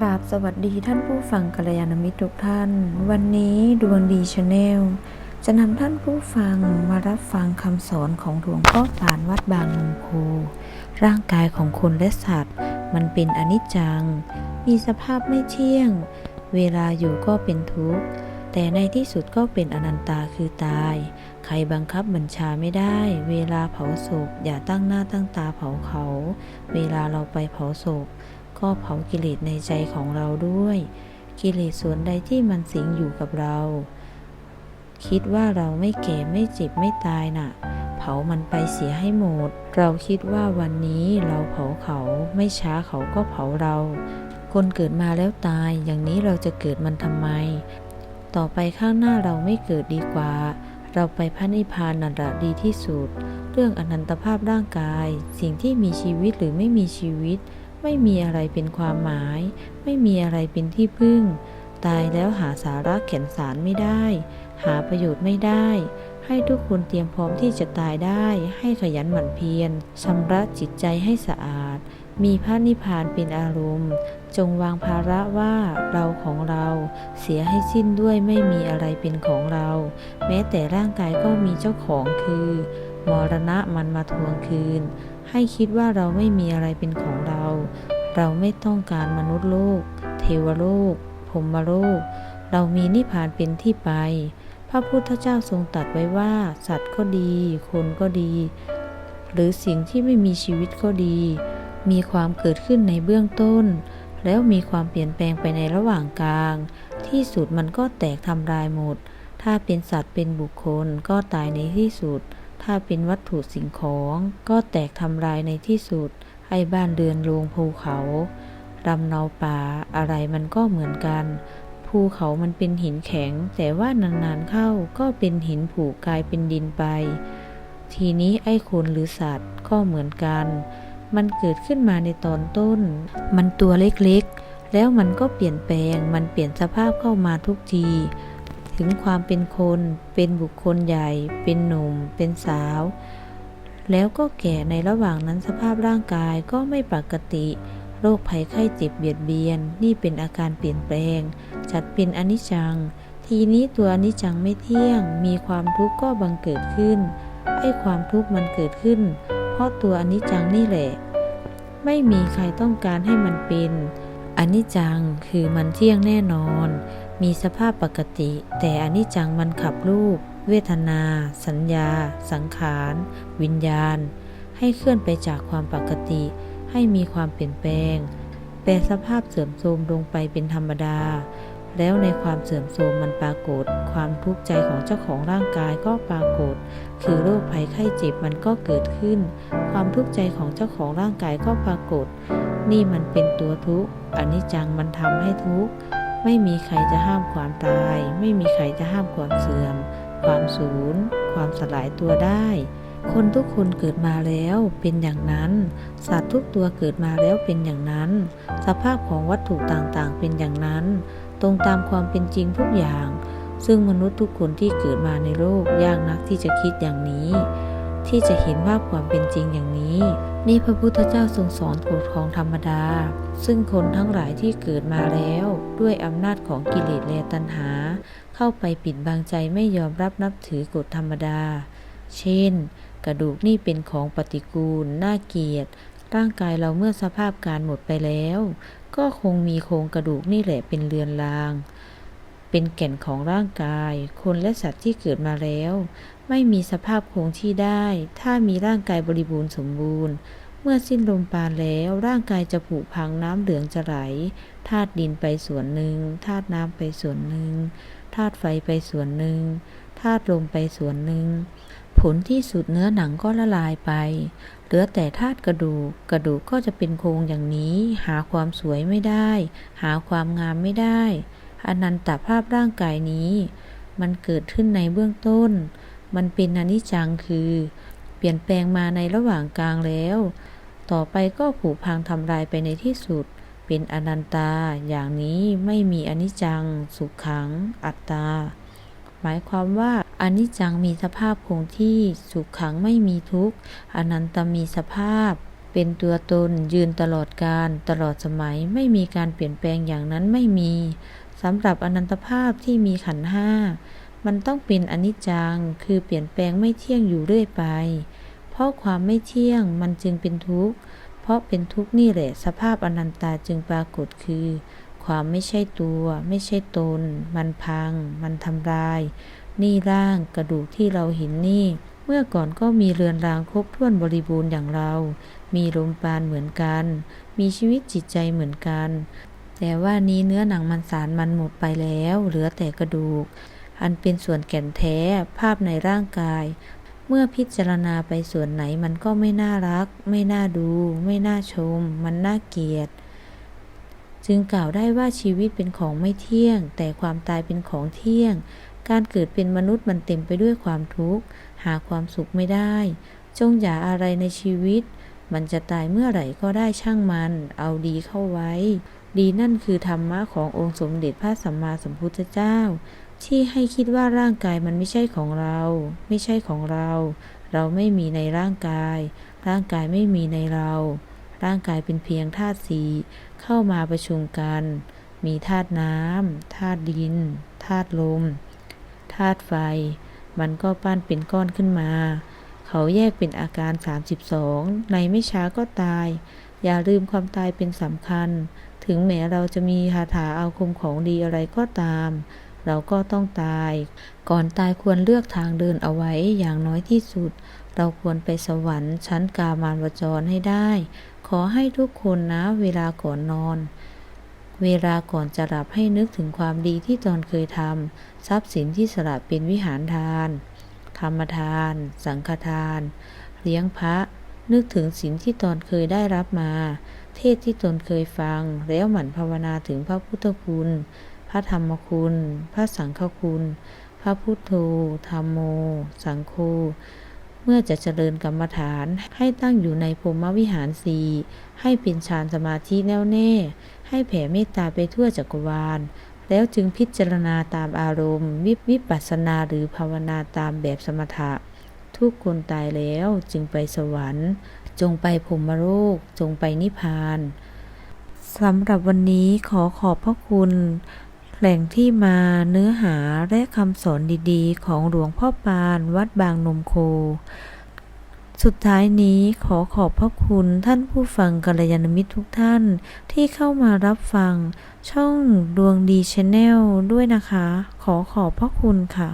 กราบสวัสดีท่านผู้ฟังกัลยาณมิตรทุกท่าน วันนี้ดวงดีชาแนลจะนำท่านผู้ฟังมารับฟังคำสอนของหลวงพ่อปานวัดบางนมโพร่างกายของคนและสัตว์ มันเป็นอนิจจัง มีสภาพไม่เที่ยง เวลาอยู่ก็เป็นทุกข์ แต่ในที่สุดก็เป็นอนันตาคือตาย ใครบังคับบัญชาไม่ได้ เวลาเผาศพอย่าตั้งหน้าตั้งตาเผาเขา เวลาเราไปเผาศพ ก็เผากิเลสในใจของเราด้วย กิเลสส่วนใดที่มันสิงอยู่กับเรา คิดว่าเราไม่แก่ไม่เจ็บไม่ตายน่ะ เผามันไปเสียให้หมด เราคิดว่าวันนี้เราเผาเขาไม่ช้าเขาก็เผาเรา คนเกิดมาแล้วตายอย่างนี้เราจะเกิดมันทำไม ต่อไปข้างหน้าเราไม่เกิดดีกว่า เราไปพระนิพพานนั่นแหละดีที่สุด เรื่องอนันตภาพร่างกาย สิ่งที่มีชีวิตหรือไม่มีชีวิต ไม่มีอะไรเป็นความหมาย ไม่มีอะไรเป็นที่พึ่ง ตายแล้วหาสาระแก่นสารไม่ได้ หาประโยชน์ไม่ได้ ให้ทุกคนเตรียมพร้อมที่จะตายได้ ให้ขยันหมั่นเพียรชำระจิตใจให้สะอาด มีพระนิพพานเป็นอารมณ์ จงวางภาระว่าเราของเราเสียให้สิ้นด้วยไม่มีอะไรเป็นของเรา แม้แต่ร่างกายก็มีเจ้าของคือมรณะมันมาทวงคืน ให้คิดว่าเราไม่มีอะไรเป็นของเรา เราไม่ต้องการมนุษย์โลก เทวโลกพรมโลก เรามีนิพพานเป็นที่ไป พระพุทธเจ้าทรงตรัสไว้ว่า สัตว์ก็ดี คนก็ดี หรือสิ่งที่ไม่มีชีวิตก็ดี มีความเกิดขึ้นในเบื้องต้น แล้วมีความเปลี่ยนแปลงไปในระหว่างกลาง ที่สุดมันก็แตกทำลายหมด ถ้าเป็นสัตว์เป็นบุคคลก็ตายในที่สุด ถ้าเป็นวัตถุสิ่งของ ก็แตกทำลายในที่สุด ให้บ้านเรือนโรงภูเขาลำเนาป่าอะไรมันก็เหมือนกัน ภูเขามันเป็นหินแข็ง แต่ว่านานๆเข้าก็เป็นหินผุกลายเป็นดินไป ทีนี้ไอ้คนหรือสัตว์ก็เหมือนกัน มันเกิดขึ้นมาในตอนต้น มันตัวเล็กๆ แล้วมันก็เปลี่ยนแปลง มันเปลี่ยนสภาพเข้ามาทุกทีถึงความเป็นคน เป็นบุคคลใหญ่ เป็นหนุ่ม เป็นสาว แล้วก็แก่ในระหว่างนั้นสภาพร่างกายก็ไม่ปกติ โรคภัยไข้เจ็บเบียดเบียน นี่เป็นอาการเปลี่ยนแปลง จัดเป็นอนิจจัง ทีนี้ตัวอนิจจังไม่เที่ยง มีความทุกข์ก็บังเกิดขึ้น ไอ้ความทุกข์มันเกิดขึ้น เพราะตัวอนิจจังนี่แหละ ไม่มีใครต้องการให้มันเป็นอนิจจังคือมันเที่ยงแน่นอน มีสภาพปกติ แต่อนิจจังมันขับรูป เวทนา สัญญา สังขาร วิญญาณ ให้เคลื่อนไปจากความปกติ ให้มีความเปลี่ยนแปลง แปลสภาพเสื่อมโทรมลงไปเป็นธรรมดา แล้วในความเสื่อมโทรมมันปรากฏ ความทุกข์ใจของเจ้าของร่างกายก็ปรากฏ คือโรคภัยไข้เจ็บมันก็เกิดขึ้น ความทุกข์ใจของเจ้าของร่างกายก็ปรากฏ นี่มันเป็นตัวทุกข์อนิจจังมันทำให้ทุกข์ไม่มีใครจะห้ามความตาย ไม่มีใครจะห้ามความเสื่อม ความสูญ ความสลายตัวได้ คนทุกคนเกิดมาแล้วเป็นอย่างนั้น สัตว์ทุกตัวเกิดมาแล้วเป็นอย่างนั้น สภาพของวัตถุต่างๆ เป็นอย่างนั้น ตรงตามความเป็นจริงทุกอย่าง ซึ่งมนุษย์ทุกคนที่เกิดมาในโลกยากนักที่จะคิดอย่างนี้ ที่จะเห็นภาพความเป็นจริงอย่างนี้ นี่พระพุทธเจ้าทรงสอนกฎของธรรมดา ซึ่งคนทั้งหลายที่เกิดมาแล้ว ด้วยอำนาจของกิเลสและตัณหา เข้าไปปิดบังใจไม่ยอมรับนับถือกฎธรรมดา เช่น กระดูกนี่เป็นของปฏิกูล น่าเกลียดร่างกายเราเมื่อสภาพการหมดไปแล้ว ก็คงมีโครงกระดูกนี่แหละเป็นเรือนราง เป็นแก่นของร่างกาย คนและสัตว์ที่เกิดมาแล้ว ไม่มีสภาพคงที่ได้ ถ้ามีร่างกายบริบูรณ์สมบูรณ์ เมื่อสิ้นลมปราณแล้วร่างกายจะผุพังน้ำเหลืองจะไหลธาตุดินไปส่วนหนึ่งธาตุน้ำไปส่วนหนึ่งธาตุไฟไปส่วนหนึ่งธาตุลมไปส่วนหนึ่งผลที่สุดเนื้อหนังก็ละลายไป เหลือแต่ธาตุกระดูก กระดูกก็จะเป็นโครงอย่างนี้ หาความสวยไม่ได้ หาความงามไม่ได้ อนันตภาพร่างกายนี้ มันเกิดขึ้นในเบื้องต้น มันเป็นอนิจจังคือ เปลี่ยนแปลงมาในระหว่างกลางแล้ว ต่อไปก็ผุพังทำลายไปในที่สุด เป็นอนันตา อย่างนี้ไม่มีอนิจจัง สุขขัง อัตตา หมายความว่าอนิจจังมีสภาพคงที่สุขขังไม่มีทุกข์อนันตมีสภาพ เป็นตัวตนยืนตลอดการตลอดสมัยไม่มีการเปลี่ยนแปลงอย่างนั้นไม่มีสำหรับอนันตภาพที่มีขันห้า มันต้องเป็นอนิจจัง คือเปลี่ยนแปลงไม่เที่ยงอยู่เรื่อยไป เพราะความไม่เที่ยงมันจึงเป็นทุกข์ เพราะเป็นทุกข์นี่แหละสภาพอนันตาจึงปรากฏคือ ความไม่ใช่ตัว ไม่ใช่ตน มันพัง มันทำลาย นี่ร่างกระดูกที่เราเห็นนี่ เมื่อก่อนก็มีเรือนรางครบถ้วนบริบูรณ์อย่างเรา มีลมปราณเหมือนกัน มีชีวิตจิตใจเหมือนกัน แต่ว่านี้เนื้อหนังมันสารมันหมดไปแล้ว เหลือแต่กระดูก อันเป็นส่วนแก่นแท้ภาพในร่างกาย เมื่อพิจารณาไปส่วนไหนมันก็ไม่น่ารัก ไม่น่าดู ไม่น่าชม มันน่าเกลียด จึงกล่าวได้ว่าชีวิตเป็นของไม่เที่ยง แต่ความตายเป็นของเที่ยง การเกิดเป็นมนุษย์มันเต็มไปด้วยความทุกข์ หาความสุขไม่ได้ จงอย่าอะไรในชีวิต มันจะตายเมื่อไหร่ก็ได้ช่างมัน เอาดีเข้าไว้ ดีนั่นคือธรรมะขององค์สมเด็จพระสัมมาสัมพุทธเจ้า ที่ให้คิดว่าร่างกายมันไม่ใช่ของเรา ไม่ใช่ของเรา เราไม่มีในร่างกาย ร่างกายไม่มีในเรา ร่างกายเป็นเพียงธาตุสีเข้ามาประชุมกัน มีธาตุน้ำธาตุดินธาตุลมธาตุไฟ มันก็ปั้นเป็นก้อนขึ้นมา เขาแยกเป็นอาการ 32 ในไม่ช้าก็ตาย อย่าลืมความตายเป็นสำคัญ ถึงแม้เราจะมีคาถาอาคมของดีอะไรก็ตาม เราก็ต้องตาย ก่อนตายควรเลือกทางเดินเอาไว้อย่างน้อยที่สุด เราควรไปสวรรค์ชั้นกามารวจรให้ได้ ขอให้ทุกคนนะเวลาก่อนนอน เวลาก่อนจะหลับให้นึกถึงความดีที่ตนเคยทำทรัพย์สินที่สละเป็นวิหารทาน ธรรมทาน สังฆทาน เลี้ยงพระนึกถึงศีลที่ตนเคยได้รับมา เทศที่ตนเคยฟัง แล้วหมั่นภาวนาถึงพระพุทธคุณ ระธรรมคุณ พระสังฆคุณ พระพุทโธธรรมโม สังโฆ เมื่อจะเจริญกรรมฐานให้ตั้งอยู่ในพรหมวิหารสีให้เป็นฌานสมาธิแน่วแน่ ให้แผ่เมตตาไปทั่วจักรวาล แล้วจึงพิจารณาตามอารมณ์ วิวิปัสสนาหรือภาวนาตามแบบสมถะ ทุกคนตายแล้วจึงไปสวรรค์ จงไปพรมโลกจงไปนิพพานสำหรับวันนี้ขอขอบพระคุณ แหล่งที่มาเนื้อหาและคำสอนดีๆ ของหลวงพ่อปานวัดบางนมโค สุดท้ายนี้ขอขอบพระคุณท่านผู้ฟังกัลยาณมิตรทุกท่านที่เข้ามารับฟัง ช่องดวงดีชาแนลด้วยนะคะ ขอขอบพระคุณค่ะ